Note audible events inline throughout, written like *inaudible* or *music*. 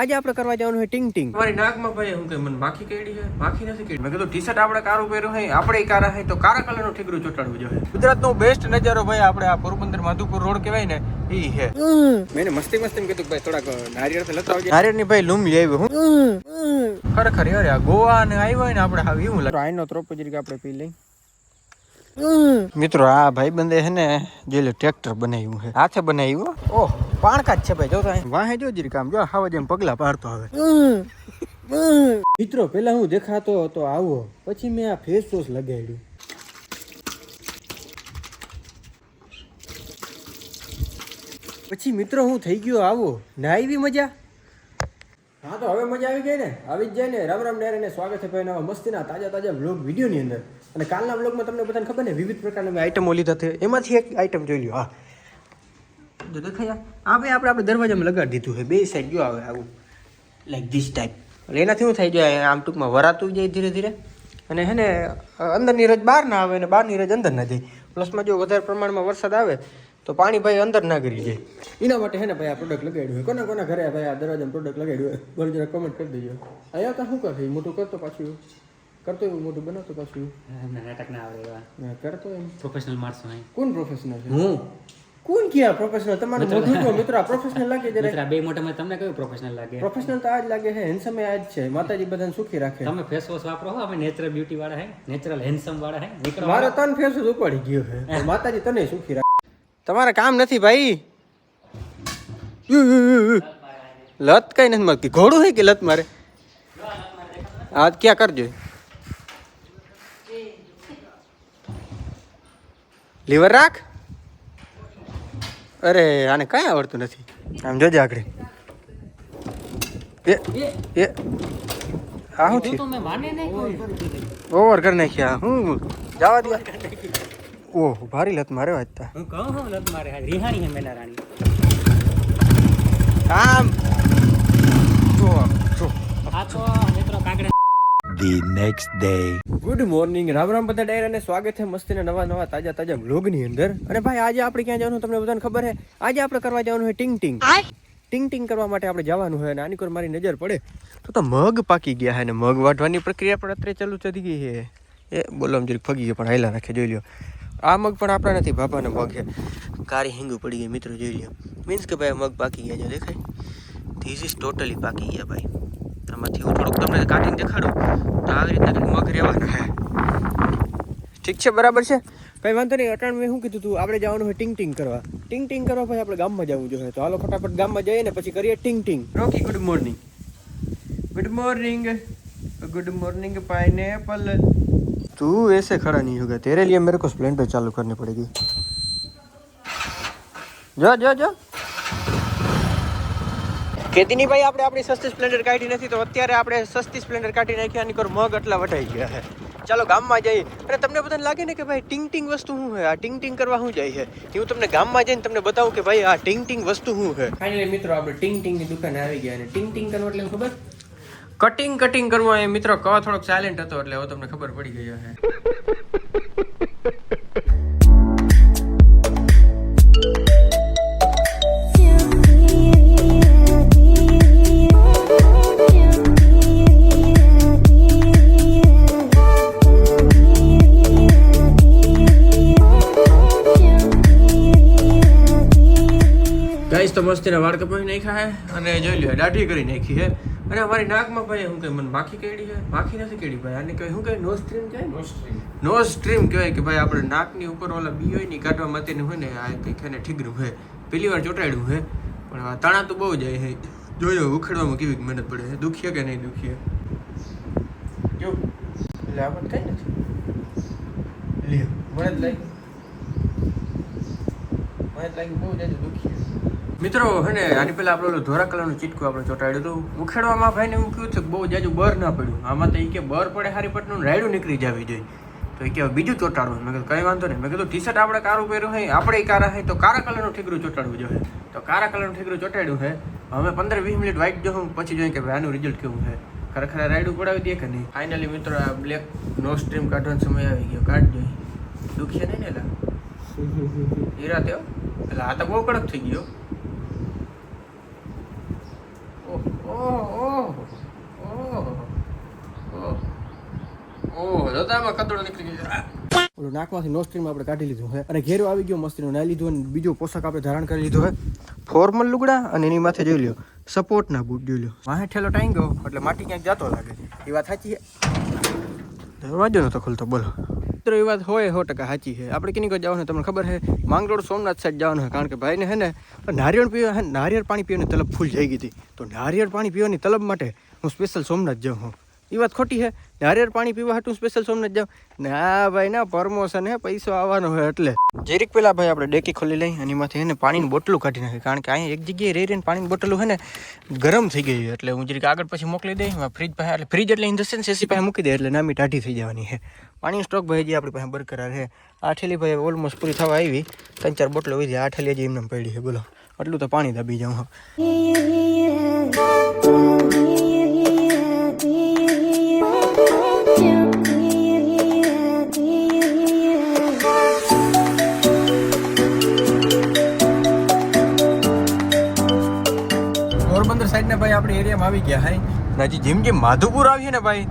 આજે આપણે કરવા જવાનું છે ટિંગ ટિંગ. મારી નાકમાં ભાઈ હું કે મને માખી કેડી છે? માખી નથી કેડી. મેં કીધું ટી શર્ટ આપણે કારું પહેર્યું હોય આપણે કારા હોય તો કારા કલરનું ઠીકરું ચોટાડવું જોઈએ. ગુજરાતનો બેસ્ટ નજારો ભાઈ આપણે આ પોરબંદર માધુપુર રોડ કહેવાય ને ઈ છે. મેં મસ્તી મસ્તી કીધું ભાઈ થોડાક નારિયેળ લેતા આવજે. નારિયેળની ભાઈ લૂમ લઈ આવ્યો હું ખરેખર યાર આ ગોવા ને આવ્યો હોય ને આપણે આવી એવું લાગે. આઈનો ત્રોપ જરીક આપણે પી લઈ. મિત્રો આ ભાઈ બંદે છે ને જે ટ્રેક્ટર બનાવ્યું છે. હાથે બનાવ્યું ઓહ પાણકા જ છે ભાઈ જો વાહે જો જરીક કામ જો હાવ જેમ પગલા પાડતો હવે મિત્રો પેલા હું દેખાતો હતો આવો. પછી મેં આ ફેસ વોશ લગાડ્યું. પછી મિત્રો હું થઈ ગયો આવો. ના આવી મજા? હા, તો હવે મજા આવી ગઈ ને? આવી જ જાય ને? રામ રામ ડેર સ્વાગત છે ભાઈ નવા મસ્તીના તાજા તાજા વ્લોગ વિડીયોની અંદર. અને કાલના વ્લોગમાં તમને બધાને ખબર ને, વિવિધ પ્રકારના મેં આઈટમો લીધા છે એમાંથી એક આઈટમ જોઈ લ્યો. હા. જો દેખાયા, આ ભાઈ આપણે આપણે દરવાજામાં લગાડી દીધું છે. બે સાઈડ જો આવે આવું. લાઈક ધીસ ટાઈપ એટલે એનાથી શું થાય જાય આમ ટૂંકમાં વરાતું જાય ધીરે ધીરે. અને હે ને, અંદરની રજ બહાર ના આવે અને બહારની રજ અંદર ના જાય. પ્લસમાં જો વધારે પ્રમાણમાં વરસાદ આવે તો પાણી ભાઈ અંદર ના કરી જાય એના માટે હે ને ભાઈ આ પ્રોડક્ટ લગાડ્યું હોય. કોના કોના ઘરે ભાઈ આ દરવાજામાં પ્રોડક્ટ લગાડ્યું હોય? બોલ જરા કમેન્ટ કરી દેજો. અહીંયા તો શું કરે મોટું કરતો પાછું. કરતો એવું મોટું બનાવતો પાછું. નાટક ના આવડે એવા. કરતો એમ. પ્રોફેશનલ માણસો કોણ પ્રોફેશનલ છે? હું? કોણ ક્યાં પ્રોફેશનલ તમારે મોઢું તો મિત્ર. પ્રોફેશનલ લાગે જરા મિત્ર બે મોટામાં તમને કયું પ્રોફેશનલ લાગે? પ્રોફેશનલ તો આ જ લાગે છે હેન્ડસમ આ જ છે. માતાજી બધાને સુખી રાખે. તમે ફેસ વોશ વાપરો હો અમે નેચરલ બ્યુટી વાળા હે નેચરલ હેન્ડસમ વાળા હે મારો તન ફેસ જ ઉપાડી ગયો છે *laughs* માતાજી તને સુખી રાખે તમારે કામ નથી ભાઈ. લત કઈ નથી મળતી. ઘોડું છે કે લત મારે? આ ક્યાં કરજો? લીવર રાખ. અરે આને કઈ આવડતું નથી. આમ જોજે આગળ. એ એ. આ થયું? નહીં ઓવર કરી નાખ્યા. હું જવા દે. ઓહ ભારી લત મારે વાંચતા હું કહું હું લત મારે હા રિહાણી હે મેલા રાણી. આમ જો જો. આ તો મિત્રો કાંકડા the next day. Good morning Ram Ram બધા ડાયર અને સ્વાગત છે મસ્તીના નવા નવા તાજા તાજા વ્લોગની અંદર. અને ભાઈ આજે આપણે ક્યાં જવાનું તમને બધાને ખબર છે? આજે આપણે કરવા જવાનું છે ટિંગ ટિંગ ટિંગ ટિંગ કરવા માટે આપણે જવાનું છે અને આની પર મારી નજર પડે તો તો મગ પાકી ગયા છે ને મગ વાટવાની પ્રક્રિયા પણ અત્યારે ચાલુ થઈ ગઈ છે. એ બોલો આમ જરીક ફગી ગયો પણ હાયલા રાખે જોઈ લ્યો. આ મગ પણ આપણા નથી બાપાનો મગ છે. કારી હિંગું પડી ગઈ મિત્રો જોઈ લ્યો. મીન્સ કે ભાઈ મગ પાકી ગયા છે દેખાય? ધીસ ઇઝ ટોટલી પાકી ગયા ભાઈ. આમાંથી હું થોડુંક તમને કાઢીને દેખાડું તો આવી રીતના મગ રહેવાના છે. ઠીક છે બરાબર છે? ભાઈ વાંધો નહીં અટાણ મેં શું કીધું હતું આપણે જવાનું હોય ટિંગ ટિંગ કરવા. ટિંગ ટીંગ કરવા પછી આપણે ગામમાં જવું જોઈએ. તો હાલો ફટાફટ ગામમાં જઈએ ને પછી કરીએ ટિંગ ટિંગ Rocky good morning good morning good morning pineapple तू ऐसे खड़ा नहीं होगा तेरे लिए मेरे को स्प्लेंडर चालू करनी पड़ेगी જો જો જો કેતી નહીં ભાઈ આપણે આપણી સસ્તી સ્પ્લેન્ડર કાઢી નથી તો અત્યારે આપણે સસ્તી સ્પ્લેન્ડર કાઢી નાખી આની કર મગ એટલા વટાઈ ગયા છે ચાલો ગામમાં જઈએ અને તમને બધાને લાગે ને કે ભાઈ ટિંગ ટિંગ વસ્તુ શું છે આ ટિંગ ટિંગ કરવા શું જાય છે હું તમને ગામમાં જઈને તમને બતાવું કે ભાઈ આ ટિંગ ટિંગ વસ્તુ શું છે ફાઇનલી મિત્રો આપણે ટિંગ ટિંગ ની દુકાને આવી ગયા અને ટિંગ ટિંગ કરવું એટલે ખબર કટિંગ કટિંગ કરવા એ મિત્રો કવા થોડોક સાયલેન્ટ હતો એટલે હવે તમને ખબર પડી ગઈ હશે. ગાઈસ તો મસ્તીના વાળ કપાવી નાખ્યા છે અને જોઈ લ્યો, દાઢી કરી નાખી છે અને અમારી નાકમાં ભાઈ શું કહે મને માખી કેડી છે? માખી નથી કેડી ભાઈ. આને કહે શું કહે નો સ્ટ્રીમ કહે નો? સ્ટ્રીમ નો સ્ટ્રીમ કહેવાય કે ભાઈ આપણે નાકની ઉપર ઓલા બી હોય ને કાઢવા માટેનું હોય ને આ કંઈક એને ઠીકરું છે. પેલી વાર ચોટાડ્યું છે પણ આ તાણા તો બહુ જાય હે જોયો ઉખેડવામાં કેવી મહેનત પડે છે. દુખીએ કે નહીં દુખીએ? જો. એટલે આપણે કઈ નથી. લે મને જ લાગ્યું મને જ લાગ્યું બહુ જાય દુખીએ. મિત્રો, હે ને, આની પહેલાં આપણે ઓલું ધોરા કલરનું ચીટકું આપણે ચોંટાડ્યું હતું. ઉખેડવામાં ભાઈને એવું કહ્યું છે કે બહુ જાજુ બર ના પડ્યું. આમાં તો એ કે બર પડે હારી પટનું રાયડું નીકળી જવી જોઈએ. તો એ કે બીજું ચોંટાડવું. મેં કીધું, કંઈ વાંધો નહીં. મેં કીધું ટી શર્ટ આપણે કારું પહેર્યું હોય આપણે કારા હોય તો કારા કલરનું ઠીકરું ચોંટાડવું જોઈએ. તો કારા કલરનું ઠીકરું ચોંટાડ્યું છે હવે પંદર વીસ મિનિટ વાઇટ જોઉં પછી જોઈએ કે ભાઈ આનું રિઝલ્ટ કેવું છે ખરેખર રાયડું પડાવી દે કે નહીં? ફાઇનલી મિત્રો, આ બ્લેક નો સ્ટ્રીમ કાઢવાનો સમય આવી ગયો. કાઢ કાઢજો. દુખીએ નહીં ને એલા? હીરા તેઓ એટલે આ તો બહુ કડક થઈ ગયો. નાકમાંથી નોસ્ટ્રીમ કાઢી લીધું છે ઘેરો આવી ગયો, મસ્તીનો નાઈ લીધો અને બીજો પોશાક આપણે ધારણ કરી લીધો છે ફોર્મલ લુગડા અને એની માથે જોઈ લ્યો સપોર્ટના બૂટ જોઈ લ્યો. વાહે ટાઈમ ગયો એટલે માટી ક્યાંક જતો લાગે. એ વાત સાચી દરવાજો નતો ખુલતો, બોલો. મિત્રો એ વાત હોય, સો ટકા સાચી છે. આપણે કિની જવાનું તમને ખબર છે? માંગરોળ સોમનાથ સાઈડ જવાનું હોય કારણ કે ભાઈને હે ને નારિયેળ પીવા નારિયેળ પાણી પીવાની તલબ ફૂલ જઈ ગઈ હતી. તો નારિયેળ પાણી પીવાની તલબ માટે હું સ્પેશિયલ સોમનાથ જાઉં હું એ વાત ખોટી છે નારિયેળ પાણી પીવા હાટું સ્પેશિયલ સોમનાથ જાઉં. ના ભાઈ ના પ્રમોશન હે પૈસો આવવાનો હોય એટલે. જરીક પેલા ભાઈ આપણે ડેકી ખોલી લઈ અને એમાંથી એને પાણીની બોટલું કાઢી નાખી. કારણ કે અહીંયા એક જગ્યાએ રહી રહીને પાણીની બોટલું હોય ને ગરમ થઈ ગઈ એટલે હું જરીક આગળ પછી મોકલી દઈ ફ્રીજ પાસે એટલે ફ્રીજ એટલે ઇન ધ સેન્સ એસી પાસે મૂકી દે એટલે નામી ટાઢી થઈ જવાની છે પાણીનો સ્ટોક ભાઈ જે આપણી પાસે બરકરાર છે આ ઠેલી ભાઈ ઓલમોસ્ટ પૂરી થવા આવી. ત્રણ ચાર બોટલો વીધી. આ ઠેલી હજી એમને પડી છે. બોલો. આટલું તો પાણી દાબી જાઉં પોરબંદર સાઈડને ભાઈ આપણે એરિયામાં આવી ગયા હાય ના હજી જેમ જેમ માધુપુર આવીએ ને ભાઈ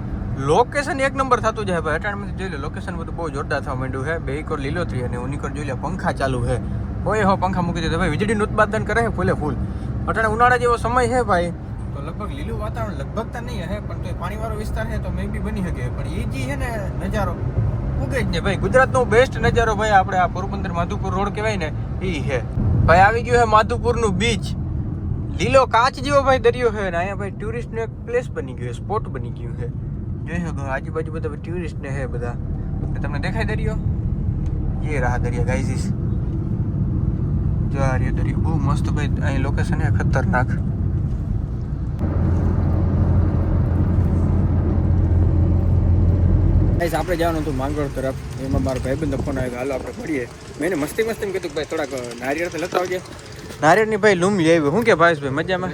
લોકેશન એક નંબર થતું જાય ભાઈ. અટાણમાંથી જોઈ લે લોકેશન બધું બહુ જોરદાર થવા માંડ્યું છે બે કોર લીલોતરી અને ઉની કોર જોઈ લે પંખા ચાલુ છે કોઈ હો પંખા મૂકી દીધા. ભાઈ વીજળીનું ઉત્પાદન કરે છે ફૂલે ફૂલ. અટાણે ઉનાળા જેવો સમય છે ભાઈ. તો લગભગ લીલું વાતાવરણ લગભગ તો નહીં હે પણ તો પાણીવાળો વિસ્તાર છે તો મે બી બની શકે. પણ એ જે છે ને નજારો ઉગે જ ને ભાઈ ગુજરાતનો બેસ્ટ નજારો ભાઈ આપણે આ પોરબંદર માધુપુર રોડ કહેવાય ને એ છે ભાઈ આવી ગયું છે માધુપુરનું બીચ લીલો કાચ જેવો ભાઈ દરિયો છે ને, અહીંયા ભાઈ ટુરિસ્ટનો એક પ્લેસ બની ગયો સ્પોટ બની ગયું છે. જોઈ શકો આજુબાજુ બધા ટુરિસ્ટ ને છે બધા. ને તમને દેખાય દરિયો? એ રહા દરિયા ગાઈઝીસ જો આ રહ્યો દરિયો. બહુ મસ્ત ભાઈ, અહીં લોકેશન છે, ખતરનાક. ગાઈસ આપણે જવાનું હતું માંગરોળ તરફ. એમાં મારો ભાઈબંધનો ફોન આવ્યો હાલો, આપણે મળીએ. મેં એને મસ્તી મસ્તી કીધું કે, ભાઈ, થોડાક નારિયેળ તો લેતા આવજે. નારિયેળની ભાઈ લૂમ લઈ આવ્યો શું કે ભાઈ મજામાં?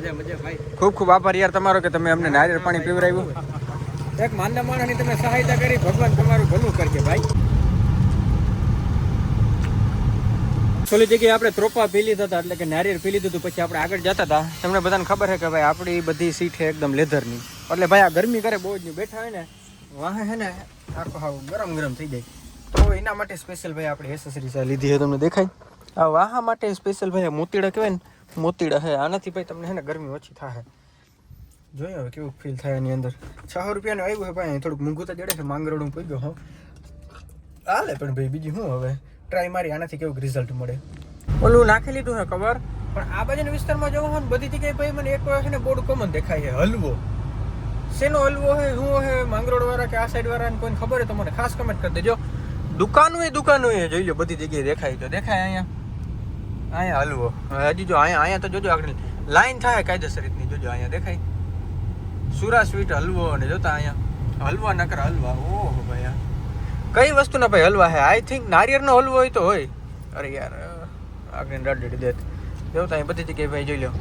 ખૂબ ખૂબ આભાર યાર તમારો કે તમે અમને નારિયેળ પાણી પીવડાવ્યું. એક માનના માણસની તમે સહાયતા કરી ભગવાન તમારું ભલું કરજે ભાઈ. છોલી જગ્યાએ આપણે ત્રોપા પી લીધા હતા એટલે કે નારિયેળ પી લીધું હતું પછી આપણે આગળ જતા હતા. તમને બધાને ખબર છે કે ભાઈ આપણી બધી સીટ છે એકદમ લેધરની. એટલે ભાઈ આ ગરમી કરે બહુ જ નહીં બેઠા હોય ને વાહે છે ને આખો હાવ ગરમ ગરમ થઈ જાય. તો એના માટે સ્પેશિયલ ભાઈ આપણે એસેસરીઝ લીધી છે તમને દેખાય? આ વાહા માટે સ્પેશિયલ ભાઈ મોતીડા કહેવાય ને, મોતીડા હે. આનાથી ભાઈ તમને હેને ગરમી ઓછી થાય જોઈએ હવે કેવું ફીલ થાય એની અંદર. છ રૂપિયાનું આવ્યું છે ભાઈ થોડુંક મોંઘું તો જડે છે, માંગરોળું પી ગયો હો. હાલે પણ ભાઈ, બીજી શું હવે? ટ્રાય મારી, આનાથી કેવું રિઝલ્ટ મળે. ઓલું નાખી લીધું છે કવર પણ આ બાજુના વિસ્તારમાં જવું હોય ને, બધી જગ્યાએ ભાઈ મને એક છે ને બોર્ડ કોમન દેખાય છે, હલવો. શેનો હલવો હે હે માંગરોળ વાળા કે આ સાઈડ વાળા કોઈને ખબર હોય તો મને ખાસ કમેન્ટ કરી દેજો. દુકાનો એ દુકાનો એ જોઈ લો, બધી જગ્યાએ દેખાય તો દેખાય અહીંયા. અહીંયા હલવો. હજી જો અહીંયા અહીંયા તો જોજો આગળ. લાઈન થાય કાયદેસર રીતની, જોજો અહીંયા દેખાય. સુરા સ્વીટ હલવો અને જોતા અહીંયા. હલવા નકર હલવા. ઓહો ભાઈ કઈ વસ્તુના ભાઈ હલવા હે? આઈ થિંક નારિયેળનો હલવો હોય તો હોય. અરે યાર આગળ રડી દેત જોતા અહીં બધી જગ્યાએ ભાઈ જોઈ લો.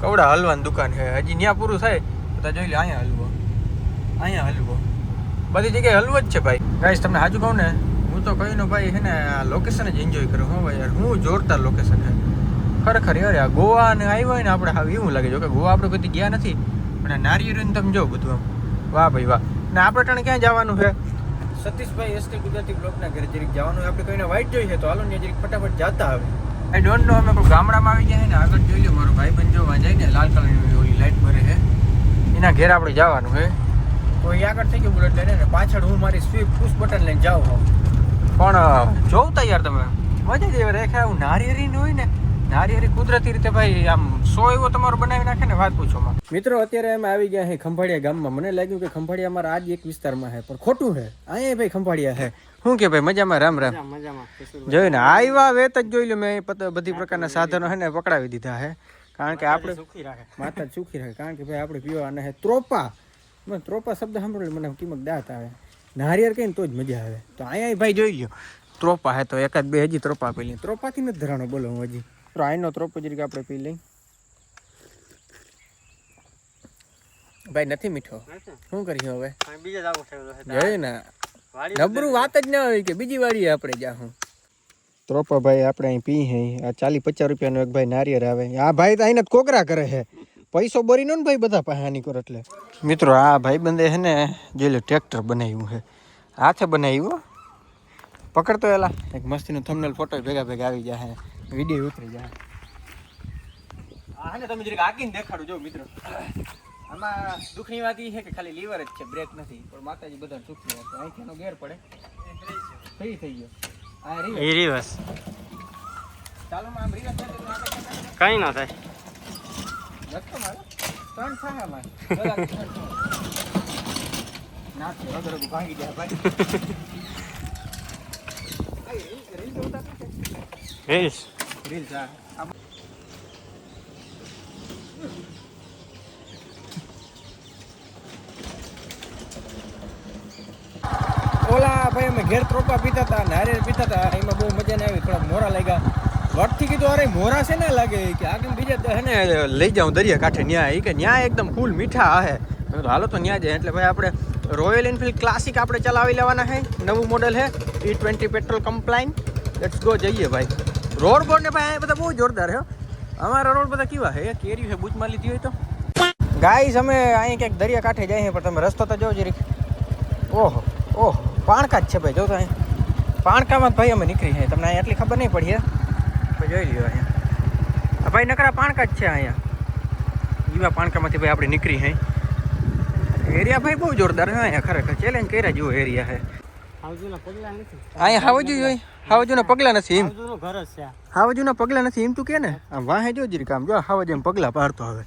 કવડા હલવાની દુકાન છે. હજી ત્યાં પૂરું થાય, તો જોઈ લો, અહીંયા હલવો. અહીંયા હલવો. બધી જગ્યાએ હલવો જ છે ભાઈ. ગાઈશ તમને હાજુ કહું ને હું તો કહ્યું ને ભાઈ હે ને આ લોકેશન જ એન્જોય કરું. હો ભાઈ યાર હું જોરદાર લોકેશન છે. ખરેખર યાર આ ગોવા ને આવ્યો હોય ને આપણે હવે એવું લાગે જો કે ગોવા આપણે કદી ગયા નથી અને નારિયેળ તમે જો બધું આમ. વાહ ભાઈ વાહ. ને આપણે ટાણે ક્યાં જવાનું છે? સતીશભાઈ એસટી ગુજરાતી બ્લોકના ઘરે જરીક જવાનું. આપણે કોઈને વાઈટ જોઈએ તો હાલો ને જરીક ફટાફટ જાતા આવે. આઈ ડોન્ટ નો અમે ગામડામાં આવી ગયા ને આગળ જોઈ લો મારો ભાઈ બન જોવા જાય ને લાલ કલરની ઓલી લાઈટ ભરે છે. એના ઘેર આપણે જવાનું છે. કોઈ આગળ થઈ ગયું બુલેટ લઈને પાછળ હું મારી સ્વીપ પુશ બટન લઈને જાઉં. પણ જોઉં યાર તમે. મજા જ એવી રેખા એવું નારિયેરી હોય ને નારિયેરી કુદરતી રીતે ભાઈ આમ સો એવો તમારો બનાવી નાખે ને વાત પૂછો મિત્રો અત્યારે અમે આવી ગયા છે ખંભાળિયા ગામમાં. મને લાગ્યું કે ખંભાળિયા અમારા આજ એક વિસ્તારમાં છે પણ ખોટું છે અહીંયા ભાઈ ખંભાળિયા છે શું કે ભાઈ મજામાં? રામ રામ. જોયું ને આવ્યા વેત જ જોઈ લો મેં બધી પ્રકારના સાધનો છે ને પકડાવી દીધા છે કારણ કે આપણે માતા જ સુખી રાખે. કારણ કે ભાઈ આપણે પીવાના છે ત્રોપા. મને ત્રોપા શબ્દ સાંભળ્યો મને કિંમત દાંત આવે. નારિયેળ કહીને તો જ મજા આવે. તો અહીંયા ભાઈ જોઈ લ્યો. ત્રોપા હે તો એકાદ બે હજી ત્રોપા પી લઈએ ત્રોપાથી નથી ધરાણો બોલો હું હજી. તો આઈનો ત્રોપો જરીક આપણે પી લઈ ભાઈ નથી મીઠો? શું કરીએ હવે? જોયું ને. નબરું વાત જ ના હોય કે બીજી વાળી આપણે જાહું. ત્રોપા ભાઈ આપણે અહીં પી હે. આ ચાલી પચાસ રૂપિયાનો એક ભાઈ નારિયેળ આવે. આ ભાઈ તો અહીંને કોકરા કરે છે. પૈસો બરીનો ને ભાઈ બધા પાસે કરો એટલે. મિત્રો આ ભાઈ બંદે છે ને જે લે ટ્રેક્ટર બનાવ્યું છે. હાથે બનાવ્યું હો. પકડતો એલા. એક મસ્તીનો થંબનેલ ફોટો ભેગા ભેગા આવી જાય વીડિયો ઉતરી જાય હા ને તમે જરીક આગીને દેખાડો જો મિત્રો. આમાં દુઃખની વાત એ છે કે ખાલી લીવર જ છે બ્રેક નથી. પણ માતાજી બધા સુખની વાત છે. અહીંથી એનો ગેર પડે. ફ્રી થઈ ગયો. આ રીવર્સ. રિવર્સ. ચાલો માં આમ ક્યાં કઈ ના થાય. ઓલા ભાઈ અમે ઘેર ત્રોપા પીતા હતા નારિયેળ પીતા હતા. એમાં બહુ મજા ના આવી. થોડા મોરા લાગ્યા. વટથી કીધું, અરે, મોરા છે ને? લાગે કે આગળ બીજા હે ને લઈ જાઉં દરિયા કાંઠે ન્યા એ કે ન્યા એકદમ ફૂલ મીઠા હે. મેં કીધું, હાલો તો ન્યા જાય. એટલે ભાઈ આપણે રોયલ એનફિલ્ડ ક્લાસિક આપણે ચલાવી લેવાના છે નવું મોડલ છે E twenty petrol compliant let's go જઈએ ભાઈ. રોડ બોર્ડ ને ભાઈ, આ બધા બહુ જોરદાર છે હો. અમારા રોડ બધા કેવા છે કેરી છે બુજમાં લીધી હોય તો. ગાઈસ અમે અહીં ક્યાંક દરિયા કાંઠે જઈએ પણ તમે રસ્તો તો જોવો જરીક ઓહો ઓહો, પાણકા જ છે ભાઈ, જો તો અહીં. પાણકામાં જ ભાઈ અમે નીકળી છે તમને અહીં એટલી ખબર નહીં પડી હે? ભાઈ જોઈ લ્યો અહીંયા. આ ભાઈ નકરા પાણકા જ છે અહીંયા. એવા પાણકામાંથી ભાઈ આપણે નીકળી હે. એરિયા ભાઈ બહુ જોરદાર છે અહીંયા ખરેખર. ચેલેન્જ કર્યા જેવો એરિયા છે. હાવજુના પગલા નથી. અહીંયા હાવજુ જોઈ. હાવજુના પગલા નથી એમ. હાવજુનું ઘર જ છે. આ. હાવજુના પગલા નથી એમ તું કે ને? આમ વાહે જો આમ જો હાવજ એમ પગલા પાડતો હવે.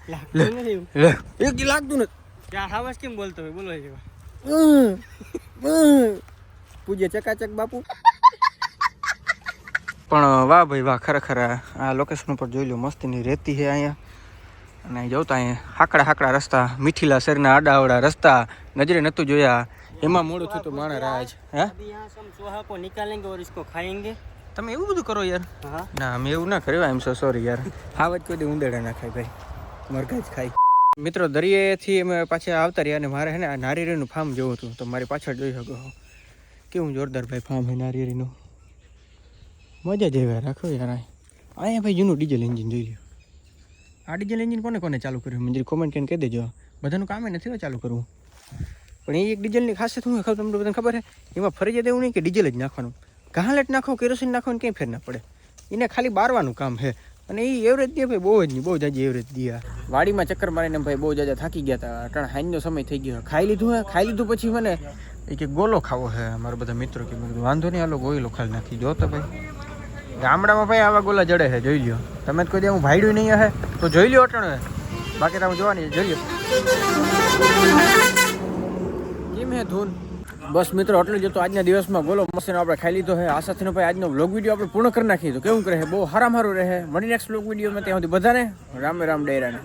એક લાગતું નથી. હાવજ કેમ બોલતો હોય? બોલો પૂજ્ય ચકાચક બાપુ. પણ વાહ ભાઈ વાહ ખરેખર આ લોકેશન ઉપર જોઈ લો મસ્તીની રેતી છે અહીંયા. અને જોઉં તો અહીંયા હાકડા હાકડા રસ્તા મીઠીલા શરીરના આડાવડા રસ્તા નજરે નહોતું જોયા. એમાં મોડું થયું તો માણા રાજ હે? સોહા નિકાલેંગે ઓર તમે એવું બધું કરો યાર. ના અમે એવું ના કર્યું એમ સો સોરી યાર. હા વાત કોઈ ઉંદેડા ના ખાય ભાઈ. મરઘા જ ખાય. મિત્રો દરિયેથી અમે પાછા આવતા રહ્યા અને મારે હે ને આ ફાર્મ જોવું હતું. તો મારી પાછળ જોઈ શકો કેવું જોરદાર ભાઈ ફાર્મ હે નારિયેળીનું. મજા જ આવે રાખો યાર. અહીંયા ભાઈ જૂનું ડીઝલ એન્જિન જોઈ લ્યો. આ ડીઝલ એન્જિન કોને કોને ચાલુ કર્યું? મંજિર કોમેન્ટ કરીને કહી દેજો. બધાનું કામ નથી હો ચાલુ કરવું. પણ એ એક ડીઝલની ખાસિયત હું ખબર તમને બધાને ખબર છે? એમાં ફરજિયાત એવું નહીં કે ડીઝલ જ નાખવાનું. ઘાલેટ નાખો, કેરોસીન નાખો ને કંઈ ફેર ના પડે. એને ખાલી બારવાનું કામ છે. અને એ એવરેજ દે ભાઈ બહુ જ નહીં, બહુ જાજી એવરેજ દે વાડીમાં ચક્કર મારીને ભાઈ બહુ જાજા થાકી ગયા હતા અટાણ હાઈનો સમય થઈ ગયો. ખાઈ લીધું હે, ખાઈ લીધું પછી મને એ કે ગોલો ખાવો છે અમારા બધા મિત્રો કે વાંધો નહીં, હાલો ગોયલો ખાલી નાખી જો તો ભાઈ. ગામડામાં ભાઈ આવા ગોલા જડે છે, જોઈ લ્યો. તમે જ કોઈ દે હું ભાઈડું નહીં હે, તો જોઈ લ્યો અટણ બાકી તમે જોવાની જોઈ લ્યો. કેમ હે ધૂન? બસ મિત્રો એટલું જ આજના દિવસમાં ગોલો મસ્તીનો આપણે ખાઈ લીધો છે આ સાથેનો ભાઈ આજનો વ્લોગ વીડિયો આપણે પૂર્ણ કરી નાખીએ તો કેવું કરે બહુ હારામ સારું રહે મળી નેક્સ્ટ વ્લોગ વિડીયોમાં ત્યાં સુધી બધાને રામે રામ ડેરાને